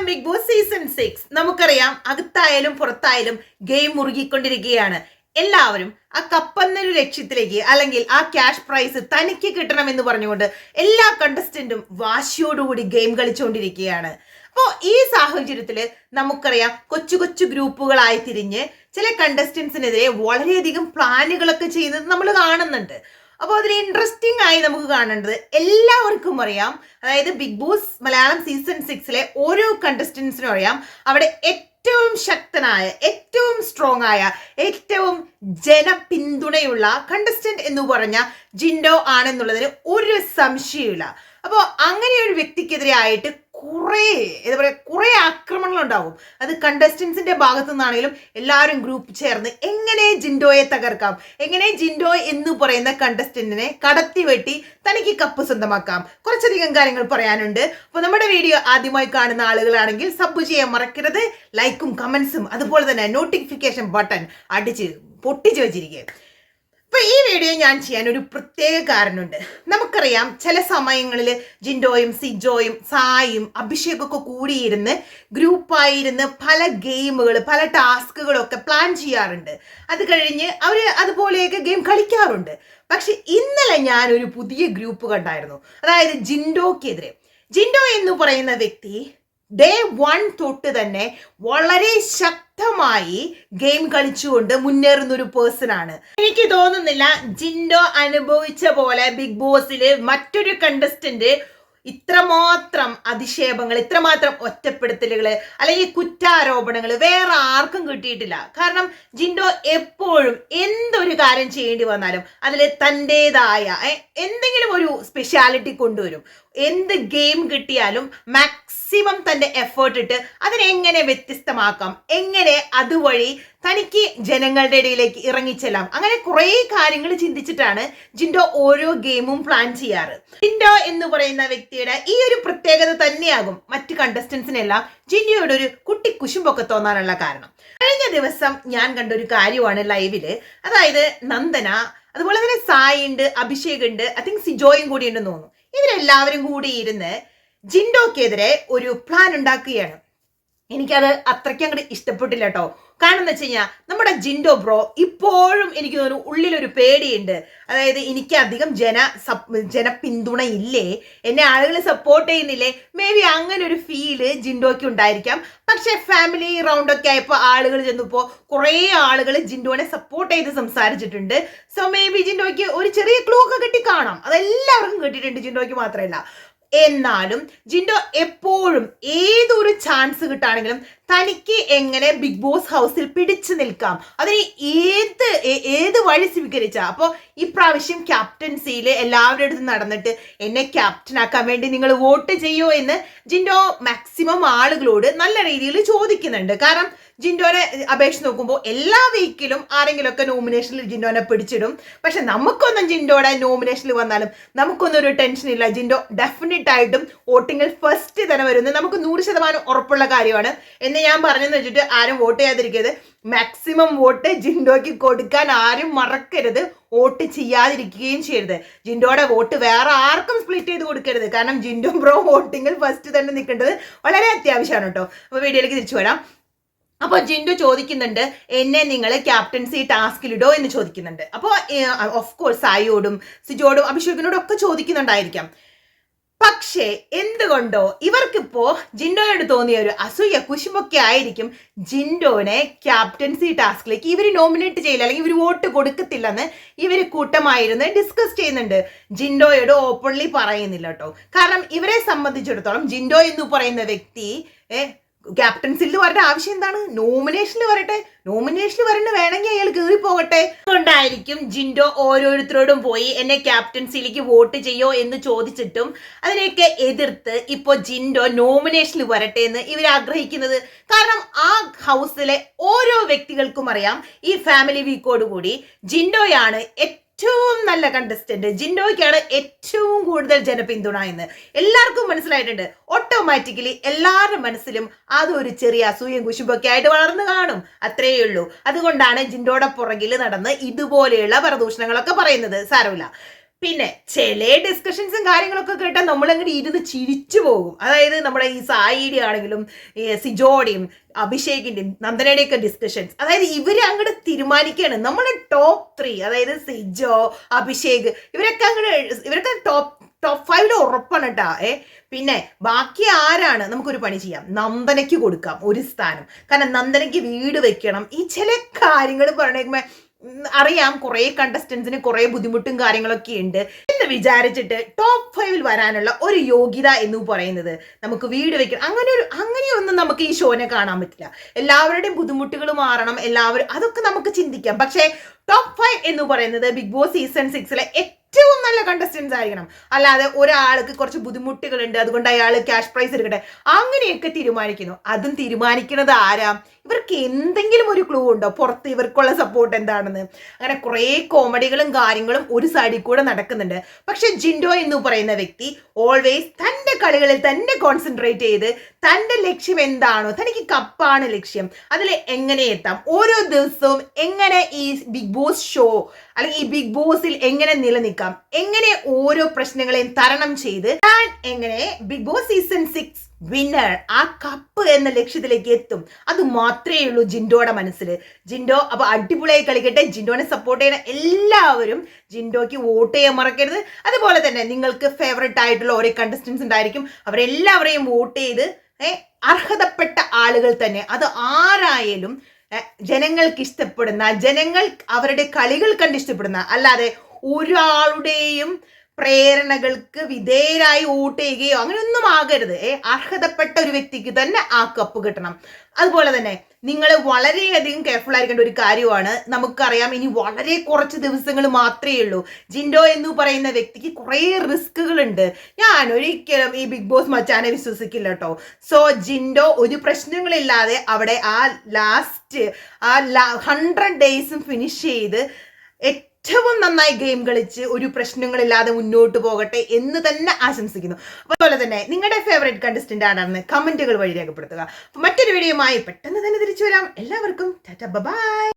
Malayalam Bigg Boss season six നമുക്കറിയാം അകത്തായാലും പുറത്തായാലും ഗെയിം മുറുകിക്കൊണ്ടിരിക്കുകയാണ്. എല്ലാവരും ആ കപ്പെന്നൊരു ലക്ഷ്യത്തിലേക്ക് അല്ലെങ്കിൽ ആ ക്യാഷ് പ്രൈസ് തനിക്ക് കിട്ടണമെന്ന് പറഞ്ഞുകൊണ്ട് എല്ലാ കണ്ടസ്റ്റന്റും വാശിയോടുകൂടി ഗെയിം കളിച്ചുകൊണ്ടിരിക്കുകയാണ് അപ്പോൾ ഈ സാഹചര്യത്തിൽ നമുക്കറിയാം കൊച്ചു കൊച്ചു ഗ്രൂപ്പുകളായി തിരിഞ്ഞ് ചില കണ്ടസ്റ്റൻസിനെതിരെ വളരെയധികം പ്ലാനുകളൊക്കെ ചെയ്യുന്നത് നമ്മൾ കാണുന്നുണ്ട്. അപ്പോൾ അതിൽ ഇൻട്രസ്റ്റിംഗ് ആയി നമുക്ക് കാണേണ്ടത് എല്ലാവർക്കും അറിയാം. അതായത് ബിഗ് ബോസ് മലയാളം സീസൺ സിക്സിലെ ഓരോ കണ്ടസ്റ്റൻസിനും അറിയാം. അവിടെ ഏറ്റവും ശക്തനായ ഏറ്റവും സ്ട്രോങ് ആയ ഏറ്റവും ജനപിന്തുണയുള്ള കണ്ടസ്റ്റന്റ് എന്ന് പറഞ്ഞ ജിൻഡോ ആണെന്നുള്ളതിന് ഒരു സംശയമില്ല അപ്പോൾ അങ്ങനെ ഒരു വ്യക്തിക്കെതിരെ ആയിട്ട് കുറേ എന്താ പറയുക കുറേ ആക്രമണങ്ങൾ ഉണ്ടാവും അത് കണ്ടസ്റ്റൻസിന്റെ ഭാഗത്തു നിന്നാണെങ്കിലും എല്ലാവരും ഗ്രൂപ്പ് ചേർന്ന് എങ്ങനെ ജിൻഡോയെ തകർക്കാം? എങ്ങനെ ജിൻഡോ എന്ന് പറയുന്ന കണ്ടസ്റ്റന്റിനെ കടത്തി വെട്ടി തനിക്ക് കപ്പ് സ്വന്തമാക്കാം? കുറച്ചധികം കാര്യങ്ങൾ പറയാനുണ്ട്. അപ്പോൾ നമ്മുടെ വീഡിയോ ആദ്യമായി കാണുന്ന ആളുകളാണെങ്കിൽ സബ് ചെയ്യാൻ മറക്കരുത്. ലൈക്കും കമൻസും അതുപോലെ തന്നെ നോട്ടിഫിക്കേഷൻ ബട്ടൺ അടിച്ച് പൊട്ടിച്ച് വെച്ചിരിക്കുക. അപ്പൊ ഈ വീഡിയോ ഞാൻ ചെയ്യാൻ ഒരു പ്രത്യേക കാരണമുണ്ട്. നമുക്കറിയാം ചില സമയങ്ങളിൽ ജിൻഡോയും സിജോയും സായും അഭിഷേകൊക്കെ കൂടിയിരുന്ന് ഗ്രൂപ്പായിരുന്ന് പല ഗെയിമുകൾ പല ടാസ്കുകളൊക്കെ പ്ലാൻ ചെയ്യാറുണ്ട്. അത് കഴിഞ്ഞ് അവർ അതുപോലെയൊക്കെ ഗെയിം കളിക്കാറുണ്ട്. പക്ഷെ ഇന്നലെ ഞാൻ ഒരു പുതിയ ഗ്രൂപ്പ് കണ്ടായിരുന്നു. അതായത് ജിൻഡോക്കെതിരെ. ജിൻഡോ എന്ന് പറയുന്ന വ്യക്തി ഡേ വൺ തൊട്ട് തന്നെ വളരെ ശക്തമായി ഗെയിം കളിച്ചുകൊണ്ട് മുന്നേറുന്ന ഒരു പേഴ്സൺ ആണ്. എനിക്ക് തോന്നുന്നില്ല ജിൻഡോ അനുഭവിച്ച പോലെ ബിഗ് ബോസിൽ മറ്റൊരു കണ്ടസ്റ്റന്റ് ഇത്രമാത്രം അധിക്ഷേപങ്ങൾ ഇത്രമാത്രം ഒറ്റപ്പെടുത്തലുകൾ അല്ലെങ്കിൽ കുറ്റാരോപണങ്ങൾ വേറെ ആർക്കും കിട്ടിയിട്ടില്ല. കാരണം ജിൻഡോ എപ്പോഴും എന്തൊരു കാര്യം ചെയ്യേണ്ടി വന്നാലും അതിൽ തന്റെതായ എന്തെങ്കിലും ഒരു സ്പെഷ്യാലിറ്റി കൊണ്ടുവരും. എന്ത് ഗെയിം കിട്ടിയാലും മാക്സിമം തന്റെ എഫേർട്ട് ഇട്ട് അതിനെങ്ങനെ വ്യത്യസ്തമാക്കാം എങ്ങനെ അതുവഴി തനിക്ക് ജനങ്ങളുടെ ഇടയിലേക്ക് ഇറങ്ങിച്ചെല്ലാം. അങ്ങനെ കുറേ കാര്യങ്ങൾ ചിന്തിച്ചിട്ടാണ് ജിൻഡോ ഓരോ ഗെയിമും പ്ലാൻ ചെയ്യാറ്. ജിൻഡോ എന്ന് പറയുന്ന വ്യക്തിയുടെ ഈ ഒരു പ്രത്യേകത തന്നെയാകും മറ്റ് കണ്ടസ്റ്റൻസിനെല്ലാം ജിൻഡോയുടെ ഒരു കുട്ടി കുശുമ്പൊക്കെ തോന്നാനുള്ള കാരണം. ദിവസം ഞാൻ കണ്ട ഒരു കാര്യമാണ് ലൈവിൽ. അതായത് നന്ദന അതുപോലെ തന്നെ സായി ഉണ്ട് അഭിഷേക് ഉണ്ട് ഐ തിങ്ക് സിജോയും കൂടി ഉണ്ടെന്ന് തോന്നുന്നു. ഇവരെല്ലാവരും കൂടി ഇരുന്ന് ജിൻഡോക്കെതിരെ ഒരു പ്ലാൻ ഉണ്ടാക്കുകയാണ്. എനിക്കത് അത്രയ്ക്ക് അങ്ങോട്ട് ഇഷ്ടപ്പെട്ടില്ല കേട്ടോ കാരണം എന്ന് വെച്ച് കഴിഞ്ഞാൽ നമ്മുടെ ജിൻഡോ ബ്രോ ഇപ്പോഴും എനിക്ക് തോന്നുന്നു ഉള്ളിലൊരു പേടിയുണ്ട്. അതായത് എനിക്ക് അധികം ജന ജനപിന്തുണ ഇല്ലേ? എന്നെ ആളുകൾ സപ്പോർട്ട് ചെയ്യുന്നില്ലേ? മേ ബി അങ്ങനെ ഒരു ഫീൽ ജിൻഡോയ്ക്ക് ഉണ്ടായിരിക്കാം. പക്ഷേ ഫാമിലി റൗണ്ടൊക്കെ ആയപ്പോൾ ആളുകൾ ചെന്നപ്പോൾ കുറേ ആളുകൾ ജിൻഡോനെ സപ്പോർട്ട് ചെയ്ത് സംസാരിച്ചിട്ടുണ്ട്. സോ മേ ബി ജിൻഡോയ്ക്ക് ഒരു ചെറിയ ക്ലൂ ഒക്കെ കിട്ടി കാണാം. അതെല്ലാവർക്കും കിട്ടിയിട്ടുണ്ട് ജിൻഡോയ്ക്ക് മാത്രമല്ല. എന്നാലും ജിൻഡോ എപ്പോഴും ഏതൊരു ചാൻസ് കിട്ടുകയാണെങ്കിലും തനിക്ക് എങ്ങനെ ബിഗ് ബോസ് ഹൗസിൽ പിടിച്ചു നിൽക്കാം? അതിന് ഏത് ഏത് വഴി സ്വീകരിച്ച? അപ്പോൾ ഇപ്രാവശ്യം ക്യാപ്റ്റൻസിയിൽ എല്ലാവരുടെ അടുത്ത് നടന്നിട്ട് എന്നെ ക്യാപ്റ്റനാക്കാൻ വേണ്ടി നിങ്ങൾ വോട്ട് ചെയ്യോ എന്ന് ജിൻഡോ മാക്സിമം ആളുകളോട് നല്ല രീതിയിൽ ചോദിക്കുന്നുണ്ട്. കാരണം ജിൻഡോനെ അപേക്ഷിച്ച് നോക്കുമ്പോൾ എല്ലാ വീക്കിലും ആരെങ്കിലുമൊക്കെ നോമിനേഷനിൽ ജിൻഡോനെ പിടിച്ചിടും. പക്ഷെ നമുക്കൊന്നും ജിൻഡോയുടെ നോമിനേഷനിൽ വന്നാലും നമുക്കൊന്നും ഒരു ടെൻഷൻ ഇല്ല. ജിൻഡോ ഡെഫിനറ്റ് ആയിട്ടും വോട്ടിങ്ങിൽ ഫസ്റ്റ് തന്നെ വരുന്നത് നമുക്ക് നൂറ് ശതമാനം ഉറപ്പുള്ള കാര്യമാണ്. എന്ന് ഞാൻ പറഞ്ഞെന്ന് വെച്ചിട്ട് ആരും വോട്ട് ചെയ്യാതിരിക്കരുത്. മാക്സിമം വോട്ട് ജിൻഡോയ്ക്ക് കൊടുക്കാൻ ആരും മറക്കരുത്. വോട്ട് ചെയ്യാതിരിക്കുകയും ചെയ്യരുത്. ജിൻഡോയുടെ വോട്ട് വേറെ ആർക്കും സ്പ്ലിറ്റ് ചെയ്ത് കൊടുക്കരുത്. കാരണം ജിൻഡോ ബ്രോ വോട്ടിങ്ങിൽ ഫസ്റ്റ് തന്നെ നിൽക്കേണ്ടത് വളരെ അത്യാവശ്യമാണ് കേട്ടോ. അപ്പോൾ വീഡിയോയിലേക്ക് തിരിച്ചു വരാം. അപ്പോൾ ജിൻഡു ചോദിക്കുന്നുണ്ട് എന്നെ നിങ്ങൾ ക്യാപ്റ്റൻസി ടാസ്കിലിടോ? എന്ന് ചോദിക്കുന്നുണ്ട്. അപ്പോൾ ഓഫ് കോഴ്സ് സായിയോടും സിജോടും അഭിഷേകിനോടും ഒക്കെ ചോദിക്കുന്നുണ്ടായിരിക്കാം. പക്ഷേ എന്തുകൊണ്ടോ ഇവർക്കിപ്പോ ജിൻഡോയോട് തോന്നിയ ഒരു അസൂയ കുശുമൊക്കെ ആയിരിക്കും ജിൻഡോനെ ക്യാപ്റ്റൻസി ടാസ്കിലേക്ക് ഇവർ നോമിനേറ്റ് ചെയ്യില്ല അല്ലെങ്കിൽ ഇവർ വോട്ട് കൊടുക്കത്തില്ലെന്ന് ഇവർ കൂട്ടമായിരുന്ന് ഡിസ്കസ് ചെയ്യുന്നുണ്ട്. ജിൻഡോയോട് ഓപ്പൺലി പറയുന്നില്ല കേട്ടോ. കാരണം ഇവരെ സംബന്ധിച്ചിടത്തോളം ജിൻഡോ എന്ന് പറയുന്ന വ്യക്തി ക്യാപ്റ്റൻസിൽ വരേണ്ട ആവശ്യം എന്താണ്? നോമിനേഷനിൽ വരട്ടെ. നോമിനേഷനിൽ വരണ്ട വേണമെങ്കിൽ അയാൾ കയറി പോകട്ടെ. അതുകൊണ്ടായിരിക്കും ജിൻഡോ ഓരോരുത്തരോടും പോയി എന്നെ ക്യാപ്റ്റൻസിയിലേക്ക് വോട്ട് ചെയ്യോ എന്ന് ചോദിച്ചിട്ടും അതിനെയൊക്കെ എതിർത്ത് ഇപ്പോൾ ജിൻഡോ നോമിനേഷനിൽ വരട്ടെ എന്ന് ഇവർ ആഗ്രഹിക്കുന്നത്. കാരണം ആ ഹൗസിലെ ഓരോ വ്യക്തികൾക്കും അറിയാം ഈ ഫാമിലി വീക്കോട് കൂടി ജിൻഡോയാണ് ഏറ്റവും നല്ല കണ്ടസ്റ്റന്റ് ജിൻഡോയ്ക്കാണ് ഏറ്റവും കൂടുതൽ ജനപിന്തുണ എന്ന്. എല്ലാവർക്കും മനസ്സിലായിട്ടുണ്ട്. ഓട്ടോമാറ്റിക്കലി എല്ലാവരുടെ മനസ്സിലും അതൊരു ചെറിയ അസൂയം കുശുമ്പൊക്കെ ആയിട്ട് വളർന്നു കാണും. അത്രയേ ഉള്ളൂ. അതുകൊണ്ടാണ് ജിൻഡോയുടെ പുറകിൽ നടന്ന് ഇതുപോലെയുള്ള പ്രദൂഷണങ്ങളൊക്കെ പറയുന്നത്. സാരമില്ല. പിന്നെ ചില ഡിസ്കഷൻസും കാര്യങ്ങളൊക്കെ കേട്ടാൽ നമ്മളങ്ങനെ ഇരുന്ന് ചിരിച്ചു പോകും. അതായത് നമ്മുടെ ഈ സായിയുടെ ആണെങ്കിലും സിജോടെയും അഭിഷേകിന്റെയും നന്ദനയുടെയൊക്കെ ഡിസ്കഷൻസ് അതായത് ഇവർ അങ്ങോട്ട് തീരുമാനിക്കുകയാണ് നമ്മുടെ ടോപ്പ് ത്രീ അതായത് സിജോ അഭിഷേക് ഇവരൊക്കെ അങ്ങോട്ട് ഇവരൊക്കെ ടോപ്പ് ടോപ്പ് ഫൈവിൽ ഉറപ്പാണ് കേട്ടാ ഏ പിന്നെ ബാക്കി ആരാണ്? നമുക്കൊരു പണി ചെയ്യാം. നന്ദനയ്ക്ക് കൊടുക്കാം ഒരു സ്ഥാനം. കാരണം നന്ദനയ്ക്ക് വീട് വെക്കണം. ഈ ചില കാര്യങ്ങൾ പറയണേക്കുമ്പോ ഉം, അറിയാം കുറെ കണ്ടസ്റ്റൻസിന് കുറെ ബുദ്ധിമുട്ടും കാര്യങ്ങളൊക്കെ ഉണ്ട് എന്ന് വിചാരിച്ചിട്ട് ടോപ്പ് ഫൈവിൽ വരാനുള്ള ഒരു യോഗ്യത എന്ന് പറയുന്നത് നമുക്ക് വീട് വെക്കണം. അങ്ങനെ ഒരു അങ്ങനെയൊന്നും നമുക്ക് ഈ ഷോനെ കാണാൻ പറ്റില്ല. എല്ലാവരുടെയും ബുദ്ധിമുട്ടുകൾ മാറണം. എല്ലാവരും അതൊക്കെ നമുക്ക് ചിന്തിക്കാം. പക്ഷേ ടോപ്പ് ഫൈവ് എന്ന് പറയുന്നത് ബിഗ് ബോസ് സീസൺ സിക്സിലെ ഏറ്റവും നല്ല കണ്ടസ്റ്റൻസ് ആയിരിക്കണം. അല്ലാതെ ഒരാൾക്ക് കുറച്ച് ബുദ്ധിമുട്ടുകളുണ്ട് അതുകൊണ്ട് അയാൾ ക്യാഷ് പ്രൈസ് എടുക്കട്ടെ. അങ്ങനെയൊക്കെ തീരുമാനിക്കുന്നു. അതും തീരുമാനിക്കുന്നത് ആരാ? ഇവർക്ക് എന്തെങ്കിലും ഒരു ക്ലൂ ഉണ്ടോ? പുറത്ത് ഇവർക്കുള്ള സപ്പോർട്ട് എന്താണെന്ന്. അങ്ങനെ കുറേ കോമഡികളും കാര്യങ്ങളും ഒരു സൈഡിൽ കൂടെ നടക്കുന്നുണ്ട്. പക്ഷെ ജിൻഡോ എന്ന് പറയുന്ന വ്യക്തി ഓൾവേസ് തന്റെ കളികളിൽ തന്നെ കോൺസെൻട്രേറ്റ് ചെയ്ത് തന്റെ ലക്ഷ്യം എന്താണോ തനിക്ക് കപ്പാണ് ലക്ഷ്യം. അതിൽ എങ്ങനെ എത്താം? ഓരോ ദിവസവും എങ്ങനെ ഈ ബിഗ് ബോസ് ഷോ അല്ലെങ്കിൽ ഈ ബിഗ് ബോസിൽ എങ്ങനെ നിലനിൽക്കാം? എങ്ങനെ ഓരോ പ്രശ്നങ്ങളെയും തരണം ചെയ്ത് താൻ എങ്ങനെ Bigg Boss season six winner ആ കപ്പ് എന്ന ലക്ഷ്യത്തിലേക്ക് എത്തും? അത് മാത്രമേ ഉള്ളൂ ജിൻഡോയുടെ മനസ്സിൽ. ജിൻഡോ അപ്പൊ അടിപൊളിയായി കളിക്കട്ടെ. ജിൻഡോനെ സപ്പോർട്ട് ചെയ്യുന്ന എല്ലാവരും ജിൻഡോയ്ക്ക് വോട്ട് ചെയ്യാൻ മറക്കരുത്. അതുപോലെ തന്നെ നിങ്ങൾക്ക് ഫേവററ്റ് ആയിട്ടുള്ള ഓരോ കണ്ടസ്റ്റൻസ് ഉണ്ടായിരിക്കും. അവരെല്ലാവരെയും വോട്ട് ചെയ്ത് അർഹതപ്പെട്ട ആളുകൾ തന്നെ. അത് ആരായാലും ജനങ്ങൾക്ക് ഇഷ്ടപ്പെടുന്ന ജനങ്ങൾ അവരുടെ കളികൾ കണ്ട് ഇഷ്ടപ്പെടുന്ന അല്ലാതെ ഒരാളുടെയും പ്രേരണകൾക്ക് വിധേയരായി വോട്ട് ചെയ്യുകയോ അങ്ങനെയൊന്നും ആകരുത്. ഏ അർഹതപ്പെട്ട ഒരു വ്യക്തിക്ക് തന്നെ ആ കപ്പ് കിട്ടണം. അതുപോലെ തന്നെ നിങ്ങൾ വളരെയധികം കെയർഫുൾ ആയിരിക്കേണ്ട ഒരു കാര്യമാണ്. നമുക്കറിയാം ഇനി വളരെ കുറച്ച് ദിവസങ്ങൾ മാത്രമേ ഉള്ളൂ. ജിൻഡോ എന്ന് പറയുന്ന വ്യക്തിക്ക് കുറേ റിസ്കുകൾ ഉണ്ട് ഞാൻ ഒരിക്കലും ഈ ബിഗ് ബോസ് മച്ചാനെ വിശ്വസിക്കില്ല കേട്ടോ. സോ ജിൻഡോ ഒരു പ്രശ്നങ്ങളില്ലാതെ അവിടെ ആ ലാസ്റ്റ് ആ ഹൺഡ്രഡ് ഡേയ്സും ഫിനിഷ് ചെയ്ത് ഏറ്റവും നന്നായി ഗെയിം കളിച്ച് ഒരു പ്രശ്നങ്ങളില്ലാതെ മുന്നോട്ട് പോകട്ടെ എന്ന് തന്നെ ആശംസിക്കുന്നു. അതുപോലെ തന്നെ നിങ്ങളുടെ ഫേവറേറ്റ് കണ്ടസ്റ്റന്റ് ആണെന്ന് കമന്റുകൾ വഴി രേഖപ്പെടുത്തുക. മറ്റൊരു വീഡിയോയുമായി പെട്ടെന്ന് തന്നെ തിരിച്ചു വരാം. എല്ലാവർക്കും ടാറ്റ ബൈ